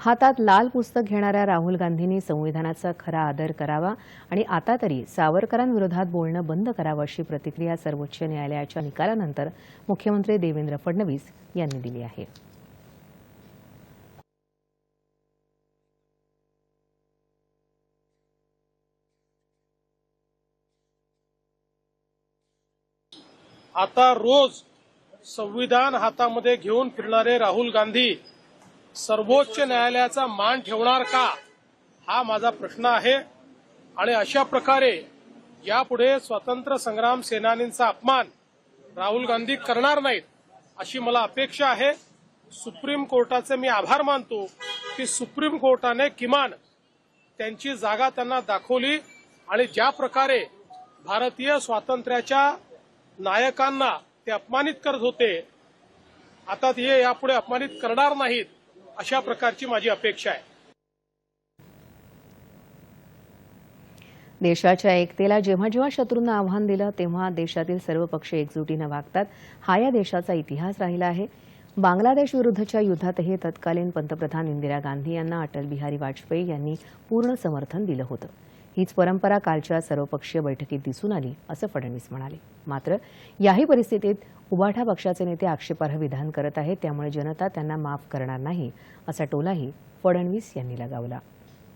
हातात लाल पुस्तक घेणाऱ्या राहुल गांधींनी संविधानाचा खरा आदर करावा आणि आता तरी सावरकरांविरोधात बोलणं बंद करावं अशी प्रतिक्रिया सर्वोच्च न्यायालयाच्या निकालानंतर मुख्यमंत्री देवेंद्र फडणवीस यांनी दिली आहे. आता रोज संविधान हातामध्ये घेऊन फिरणारे राहुल गांधी सर्वोच्च न्यायालयाचा मान ठेवणार का? हा माझा प्रश्न आहे. आणि अशा प्रकारे यापुढे स्वातंत्र्य संग्राम सेनानींचा अपमान राहुल गांधी करणार नाहीत अशी मला अपेक्षा आहे. सुप्रीम कोर्टाचे मी आभार मानतो की सुप्रीम कोर्टाने किमान त्यांची जागा त्यांना दाखवली आणि ज्या प्रकारे भारतीय स्वातंत्र्याच्या नायकांना ते अपमानित करत होते आता ते यापुढे अपमानित करणार नाहीत. अशा प्रकारची माझी अपेक्षा आहे. देशाच्या एकतेला जेव्हा जेव्हा शत्रूंना आव्हान दिलं तेव्हा देशातील सर्व पक्ष एकजुटीनं वागतात. हा या देशाचा इतिहास राहिला आहे. बांगलादेश विरुद्धच्या युद्धातही तत्कालीन पंतप्रधान इंदिरा गांधी यांना अटल बिहारी वाजपेयी यांनी पूर्ण समर्थन दिलं होतं. हीच परंपरा कालच्या सर्वपक्षीय बैठकीत दिसून आली असं फडणवीस म्हणाले. मात्र याही परिस्थितीत उबाठा पक्षाचे नेते आक्षेपार्ह विधान करत आहेत त्यामुळे जनता त्यांना माफ करणार नाही असा टोलाही फडणवीस यांनी लगावला.